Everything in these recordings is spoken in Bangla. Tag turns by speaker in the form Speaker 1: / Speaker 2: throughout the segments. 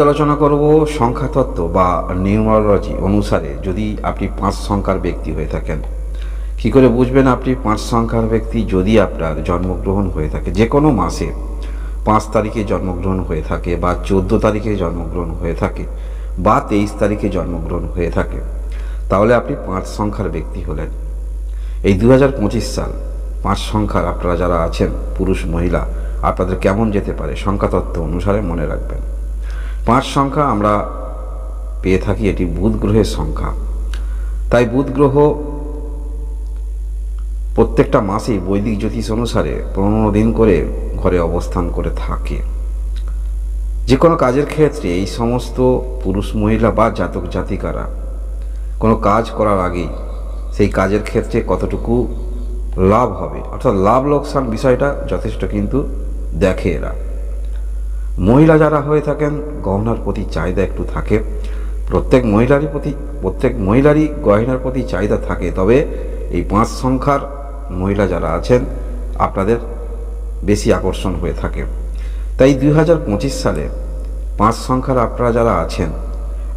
Speaker 1: আলোচনা করব সংখ্যাতত্ত্ব বা নিউমারোলজি অনুসারে যদি আপনি পাঁচ সংখ্যার ব্যক্তি হয়ে থাকেন। কি করে বুঝবেন আপনি পাঁচ সংখ্যার ব্যক্তি যদি আপনার জন্মগ্রহণ হয়ে থাকে? যে কোনো মাসে পাঁচ তারিখে জন্মগ্রহণ হয়ে থাকে বা চোদ্দ তারিখে জন্মগ্রহণ হয়ে থাকে বা তেইশ তারিখে জন্মগ্রহণ হয়ে থাকে, তাহলে আপনি পাঁচ সংখ্যার ব্যক্তি হলেন। এই দু পঁচিশ সাল পাঁচ সংখ্যার আপনারা যারা আছেন, পুরুষ, মহিলা, আপনাদের কেমন যেতে পারে? সংখ্যাতত্ত্ব অনুসারে মনে রাখবেন। পাঁচ সংখ্যা আমরা পেয়ে থাকি, এটি বুধ গ্রহের সংখ্যা। তাই বুধ গ্রহ প্রত্যেকটা মাসেই বৈদিক জ্যোতিষ অনুসারে পনেরো দিন করে ঘরে অবস্থান করে থাকে। যে কোনো কাজের ক্ষেত্রে এই সমস্ত পুরুষ মহিলা বা জাতক জাতিকারা কোনো কাজ করার আগেই সেই কাজের ক্ষেত্রে কতটুকু লাভ হবে? অর্থাৎ লাভ লোকসান বিষয়টা যথেষ্ট কিন্তু দেখে এরা। মহিলা যারা হয়ে থাকেন, গহনার প্রতি চাহিদা একটু থাকে। প্রত্যেক মহিলারই প্রতি প্রত্যেক মহিলারই গয়নার প্রতি চাহিদা থাকে। তবে এই পাঁচ সংখ্যার মহিলা যারা আছেন, আপনাদের বেশি আকর্ষণ হয়ে থাকে। তাই দুই হাজার পঁচিশ সালে পাঁচ সংখ্যার আপনারা যারা আছেন,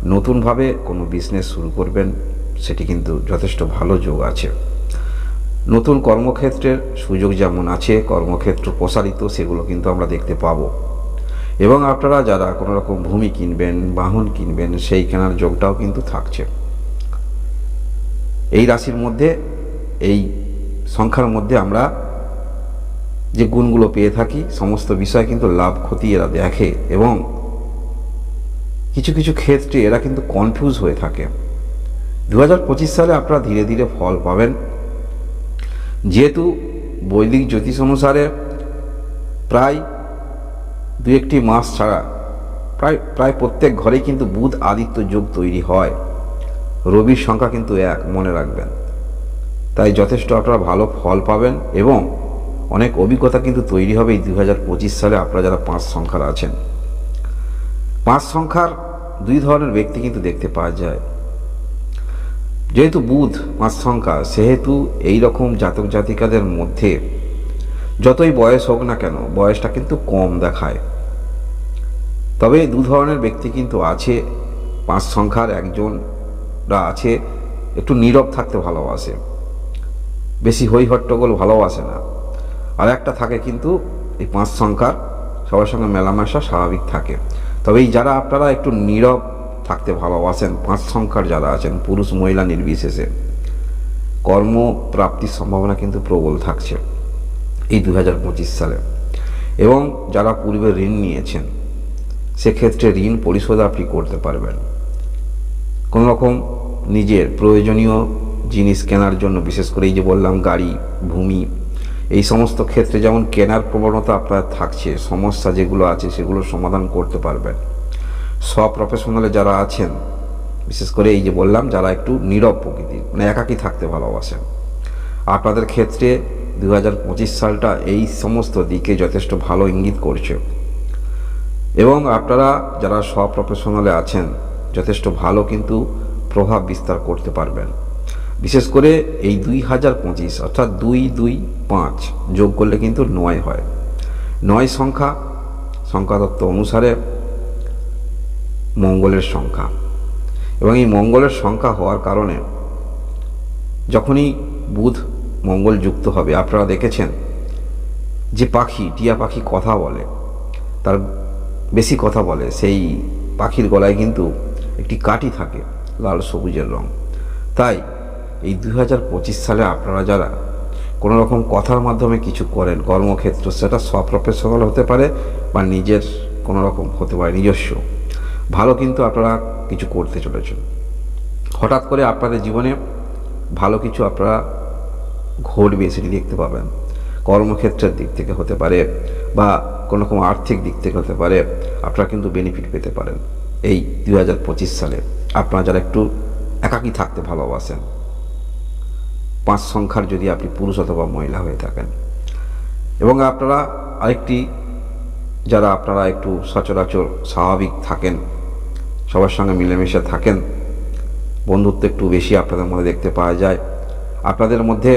Speaker 1: নতুনভাবে কোনো বিজনেস শুরু করবেন, সেটি কিন্তু যথেষ্ট ভালো যোগ আছে। নতুন কর্মক্ষেত্রের সুযোগ যেমন আছে, কর্মক্ষেত্র প্রসারিত, সেগুলো কিন্তু আমরা দেখতে পাবো। এবং আপনারা যারা কোনো রকম ভূমি কিনবেন, বাহন কিনবেন, সেই কেনার যোগটাও কিন্তু থাকছে। এই রাশির মধ্যে, এই সংখ্যার মধ্যে আমরা যে গুণগুলো পেয়ে থাকি, সমস্ত বিষয় কিন্তু লাভ, ক্ষতি এরা দেখে এবং কিছু কিছু ক্ষেত্রে এরা কিন্তু কনফিউজ হয়ে থাকে। দু হাজার পঁচিশ সালে আপনারা ধীরে ধীরে ফল পাবেন। যেহেতু বৈদিক জ্যোতিষ অনুসারে প্রায় দু একটি মাস ছাড়া প্রায় প্রায় প্রত্যেক ঘরেই কিন্তু বুধ আদিত্য যোগ তৈরি হয়। রবির সংখ্যা কিন্তু এক, মনে রাখবেন। তাই যথেষ্ট আপনারা ভালো ফল পাবেন এবং অনেক অভিজ্ঞতা কিন্তু তৈরি হবে এই দু পঁচিশ সালে আপনারা যারা পাঁচ সংখ্যার আছেন। পাঁচ সংখ্যার দুই ধরনের ব্যক্তি কিন্তু দেখতে পাওয়া যায়। যেহেতু বুধ পাঁচ সংখ্যা, সেহেতু এই রকম জাতক জাতিকাদের মধ্যে যতই বয়স হোক না কেন, বয়সটা কিন্তু কম দেখায়। তবে দু ধরনের ব্যক্তি কিন্তু আছে। পাঁচ সংখ্যার একজনরা আছে, একটু নীরব থাকতে ভালোবাসে। বেশি হই হট্টগোল ভালোবাসে না। আর একটা থাকে কিন্তু, এই পাঁচ সংখ্যার সবার সঙ্গে মেলামেশা স্বাভাবিক থাকে। তবে এই যারা আপনারা একটু নীরব থাকতে ভালোবাসেন, পাঁচ সংখ্যার যারা আছেন, পুরুষ, মহিলা নির্বিশেষে, কর্মপ্রাপ্তির সম্ভাবনা কিন্তু প্রবল থাকছে এই দু হাজার পঁচিশ সালে। এবং যারা পূর্বে ঋণ নিয়েছেন সেক্ষেত্রে ঋণ পরিশোধ আপনি করতে পারবেন। কোনো রকম নিজের প্রয়োজনীয় জিনিস কেনার জন্য, বিশেষ করে এই যে বললাম গাড়ি, ভূমি, এই সমস্ত ক্ষেত্রে যেমন কেনার প্রবণতা আপনার থাকছে, সমস্যা যেগুলো আছে সেগুলো সমাধান করতে পারবেন। সব প্রফেশনালে যারা আছেন, বিশেষ করে এই যে বললাম যারা একটু নীরব প্রকৃতির মানে একাকী থাকতে ভালোবাসেন, আপনাদের ক্ষেত্রে দু হাজার পঁচিশ সালটা এই সমস্ত দিকে যথেষ্ট ভালো ইঙ্গিত করছে। এবং আপনারা যারা সব প্রফেশনালে আছেন, যথেষ্ট ভালো কিন্তু প্রভাব বিস্তার করতে পারবেন। বিশেষ করে এই দুই হাজার পঁচিশ, অর্থাৎ দুই দুই পাঁচ যোগ করলে কিন্তু নয় হয়। নয় সংখ্যা, সংখ্যাতত্ত্ব অনুসারে মঙ্গলের সংখ্যা। এবং এই মঙ্গলের সংখ্যা হওয়ার কারণে যখনই বুধ মঙ্গল যুক্ত হবে, আপনারা দেখেছেন যে পাখি, টিয়া পাখি কথা বলে, তার বেশি কথা বলে। সেই পাখির গলায় কিন্তু একটি কাটি থাকে, লাল সবুজের রং। তাই এই দু হাজার পঁচিশ সালে আপনারা যারা কোনো রকম কথার মাধ্যমে কিছু করেন, কর্মক্ষেত্র, সেটা স্বপ্রফেশনাল হতে পারে বা নিজের কোনো রকম হতে পারে, নিজস্ব, ভালো কিন্তু আপনারা কিছু করতে চলেছেন। হঠাৎ করে আপনাদের জীবনে ভালো কিছু আপনারা ঘটবে, সেটি দেখতে পাবেন। কর্মক্ষেত্রের দিক থেকে হতে পারে বা কোনো রকম আর্থিক দিক থেকে হতে পারে, আপনারা কিন্তু বেনিফিট পেতে পারেন। এই দু হাজার পঁচিশ সালে আপনারা যারা একটু একাকী থাকতে ভালোবাসেন, পাঁচ সংখ্যার যদি আপনি পুরুষ অথবা মহিলা হয়ে থাকেন, এবং আপনারা আরেকটি, যারা আপনারা একটু সচরাচর স্বাভাবিক থাকেন, সবার সঙ্গে মিলেমিশে থাকেন, বন্ধুত্ব একটু বেশি আপনাদের মধ্যে দেখতে পাওয়া যায়, আপনাদের মধ্যে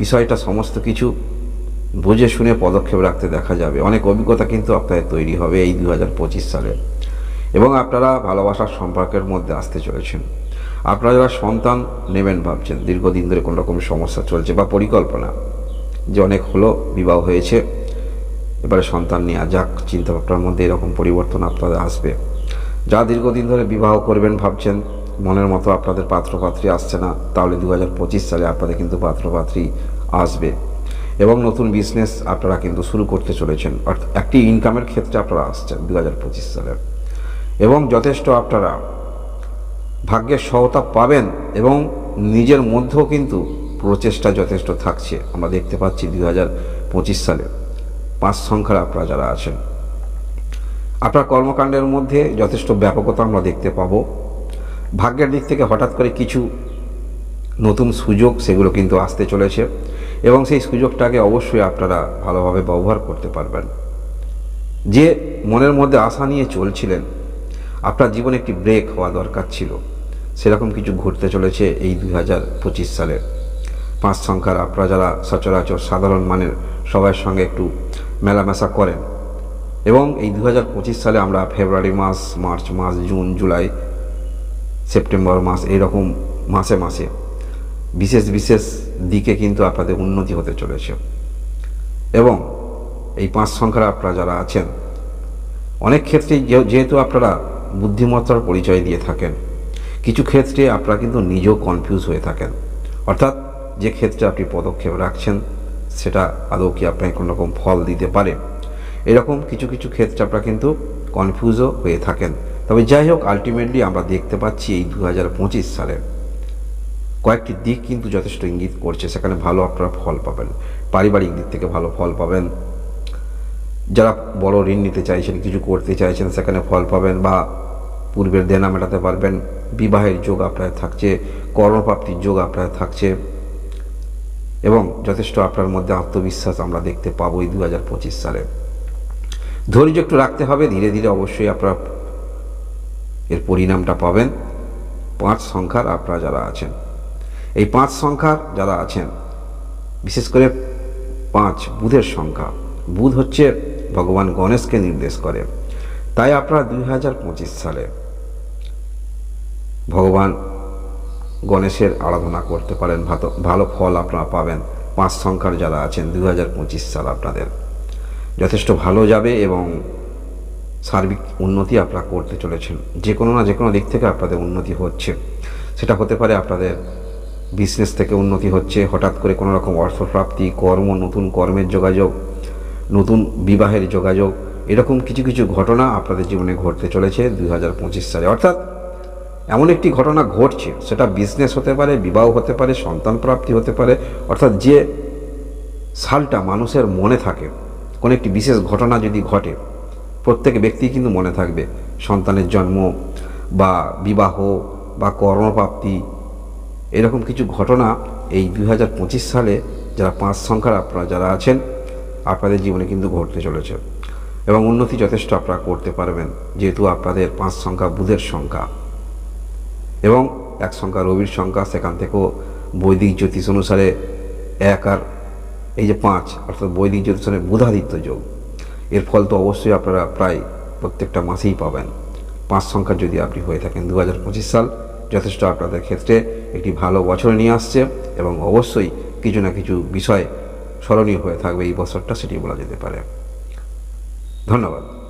Speaker 1: বিষয়টা সমস্ত কিছু বুঝে শুনে পদক্ষেপ রাখতে দেখা যাবে। অনেক অভিজ্ঞতা কিন্তু আপনাদের তৈরি হবে এই দু হাজার পঁচিশ সালে। এবং আপনারা ভালোবাসার সম্পর্কের মধ্যে আসতে চলেছেন। আপনারা যারা সন্তান নেবেন ভাবছেন, দীর্ঘদিন ধরে কোনো রকম সমস্যা চলছে বা পরিকল্পনা যে অনেক হলো, বিবাহ হয়েছে, এবারে সন্তান নেওয়া যাক, চিন্তাভাবনার মধ্যে এরকম পরিবর্তন আপনাদের আসবে। যা দীর্ঘদিন ধরে বিবাহ করবেন ভাবছেন, মনের মতো আপনাদের পাত্রপাত্রী আসছে না, তাহলে দু হাজার পঁচিশ সালে আপনাদের কিন্তু পাত্রপাত্রী আসবে। এবং নতুন বিজনেস আপনারা কিন্তু শুরু করতে চলেছেন। অর্থাৎ একটি ইনকামের ক্ষেত্রে আপনারা আসছেন দু হাজার পঁচিশ সালে এবং যথেষ্ট আপনারা ভাগ্যের সহতা পাবেন এবং নিজের মধ্যেও কিন্তু প্রচেষ্টা যথেষ্ট থাকছে। আমরা দেখতে পাচ্ছি দু হাজার পঁচিশ সালে পাঁচ সংখ্যার আপনারা যারা আছেন। আপনার কর্মকাণ্ডের মধ্যে যথেষ্ট ব্যাপকতা আমরা দেখতে পাবো। ভাগ্যের দিক থেকে হঠাৎ করে কিছু নতুন সুযোগ সেগুলো কিন্তু আসতে চলেছে। এবং সেই সুযোগটাকে অবশ্যই আপনারা ভালোভাবে ব্যবহার করতে পারবেন। যে মনের মধ্যে আশা নিয়ে চলছিলেন, আপনার জীবনে একটি ব্রেক হওয়া দরকার ছিল। সেরকম কিছু ঘটতে চলেছে এই দুই হাজার পঁচিশ সালে। পাঁচ সংখ্যার আপনারা যারা সচরাচর সাধারণ মানের সবার সঙ্গে একটু মেলামেশা করেন এবং এই দু হাজার পঁচিশ সালে আমরা ফেব্রুয়ারি মাস মার্চ মাস জুন জুলাই সেপ্টেম্বর মাস, এইরকম মাসে মাসে বিশেষ বিশেষ দিকে কিন্তু আপনাদের উন্নতি হতে চলেছে। এবং এই পাঁচ সংখ্যার আপনারা যারা আছেন, অনেক ক্ষেত্রে যেহেতু আপনারা বুদ্ধিমত্তার পরিচয় দিয়ে থাকেন, কিছু ক্ষেত্রে আপনারা কিন্তু নিজেও কনফিউজ হয়ে থাকেন। অর্থাৎ যে ক্ষেত্রে আপনি পদক্ষেপ রাখছেন, সেটা আদৌ কি আপনাকে কোনো রকম ফল দিতে পারে? এরকম কিছু কিছু ক্ষেত্রে আপনারা কিন্তু কনফিউজও হয়ে থাকেন। তবে যাই হোক আলটিমেটলি আমরা দেখতে পাচ্ছি এই দু হাজার পঁচিশ সালে কয়েকটি দিক কিন্তু যথেষ্ট ইঙ্গিত করছে। সেখানে ভালো আপনারা ফল পাবেন। পারিবারিক দিক থেকে ভালো ফল পাবেন। যারা বড় ঋণ নিতে চাইছেন, কিছু করতে চাইছেন, সেখানে ফল পাবেন বা পূর্বের দেনা মেটাতে পারবেন। বিবাহের যোগ আপনার থাকছে, কর্মপ্রাপ্তির যোগ আপনার থাকছে এবং যথেষ্ট আপনার মধ্যে আত্মবিশ্বাস আমরা দেখতে পাবো এই দু হাজার পঁচিশ সালে। ধৈর্য একটু রাখতে হবে, ধীরে ধীরে অবশ্যই আপনারা এর পরিণামটা পাবেন। পাঁচ সংখ্যার আপনারা যারা আছেন। এই পাঁচ সংখ্যার যারা আছেন, বিশেষ করে পাঁচ বুধের সংখ্যা, বুধ হচ্ছে ভগবান গণেশকে নির্দেশ করে। তাই আপনারা দুই হাজার পঁচিশ সালে ভগবান গণেশের আরাধনা করতে পারেন ভালো ফল আপনারা পাবেন। পাঁচ সংখ্যার যারা আছেন, দুই হাজার পঁচিশ সাল আপনাদের। যথেষ্ট ভালো যাবে এবং সার্বিক উন্নতি আপনারা করতে চলেছেন। যে কোনো না যে কোনো দিক থেকে আপনাদের উন্নতি হচ্ছে। সেটা হতে পারে আপনাদের বিজনেস থেকে উন্নতি হচ্ছে, হঠাৎ করে কোনো রকম অর্থপ্রাপ্তি, কর্ম, নতুন কর্মের যোগাযোগ, নতুন বিবাহের যোগাযোগ, এরকম কিছু কিছু ঘটনা আপনাদের জীবনে ঘটতে চলেছে দুই হাজার পঁচিশ সালে। অর্থাৎ এমন একটি ঘটনা ঘটছে, সেটা বিজনেস হতে পারে, বিবাহ হতে পারে, সন্তান প্রাপ্তি হতে পারে, অর্থাৎ যে সালটা মানুষের মনে থাকে, কোনো একটি বিশেষ ঘটনা যদি ঘটে, প্রত্যেক ব্যক্তি কিন্তু মনে থাকবে, সন্তানের জন্ম বা বিবাহ বা কর্মপ্রাপ্তি এরকম কিছু ঘটনা এই দু হাজার পঁচিশ সালে যারা পাঁচ সংখ্যার আপনারা যারা আছেন, আপনাদের জীবনে কিন্তু ঘটতে চলেছে এবং উন্নতি যথেষ্ট আপনারা করতে পারবেন, যেহেতু আপনাদের পাঁচ সংখ্যা বুধের সংখ্যা এবং এক সংখ্যা রবির সংখ্যা, সেখান থেকেও বৈদিক জ্যোতিষ অনুসারে এক আর এই যে পাঁচ, অর্থাৎ বৈদিক জ্যোতিষ অনুসারে বুধাদিত্য যোগ। এর ফল তো অবশ্যই আপনারা প্রায় প্রত্যেকটা মাসেই পাবেন। পাঁচ সংখ্যা যদি আপনি হয়ে থাকেন দু হাজার পঁচিশ সাল, যথেষ্ট আপনাদের ক্ষেত্রে একটি ভালো বছর নিয়ে আসছে এবং অবশ্যই কিছু না কিছু বিষয় স্মরণীয় হয়ে থাকবে এই বছরটা, সেটি বলা যেতে পারে। ধন্যবাদ।